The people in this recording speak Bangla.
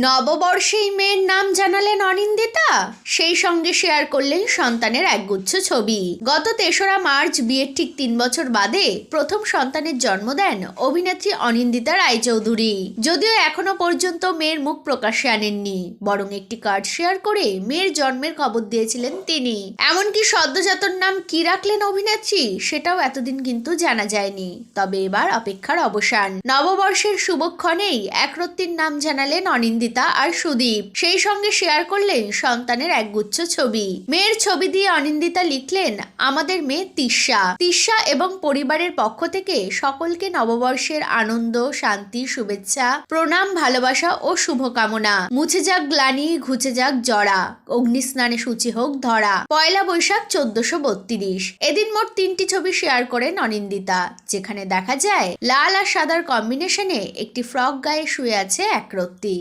নববর্ষেই মেয়ের নাম জানালেন অনিন্দিতা। সেই সঙ্গে শেয়ার করলেন সন্তানের একগুচ্ছ ছবি। গত তেসরা মার্চ বিয়ের ঠিক তিন বছর বাদে প্রথম সন্তানের জন্ম দেন অভিনেত্রী অনিন্দিতা রায়চৌধুরী। যদিও এখনও পর্যন্ত মেয়ের মুখ প্রকাশ্যে আনেননি, বরং একটি কার্ড শেয়ার করে মেয়ের জন্মের খবর দিয়েছিলেন তিনি। এমনকি সদ্যজাতর নাম কি রাখলেন অভিনেত্রী, সেটাও এতদিন কিন্তু জানা যায়নি। তবে এবার অপেক্ষার অবসান। নববর্ষের শুভক্ষণেই একরত্তির নাম জানালেন অনিন্দিতা। আর সুদীপ। সেই সঙ্গে শেয়ার করলেন সন্তানের একগুচ্ছ ছবি। মেয়ের ছবি দিয়ে অনিন্দিতা লিখলেন, আমাদের মেয়ে তিশা। তিশা এবং পরিবারের পক্ষ থেকে সকলকে নববর্ষের আনন্দ, শান্তি, শুভেচ্ছা, প্রণাম, ভালোবাসা ও শুভকামনা। মুছে যাক গ্লানি, ঘুচে যাক জরা। অগ্নিস্নানে সূচি হোক ধরা। পয়লা বৈশাখ চোদ্দশো বত্রিশ। এদিন মোট তিনটি ছবি শেয়ার করেন অনিন্দিতা, যেখানে দেখা যায়, লাল আর সাদার কম্বিনেশনে একটি ফ্রক গায়ে শুয়ে আছে একরত্তি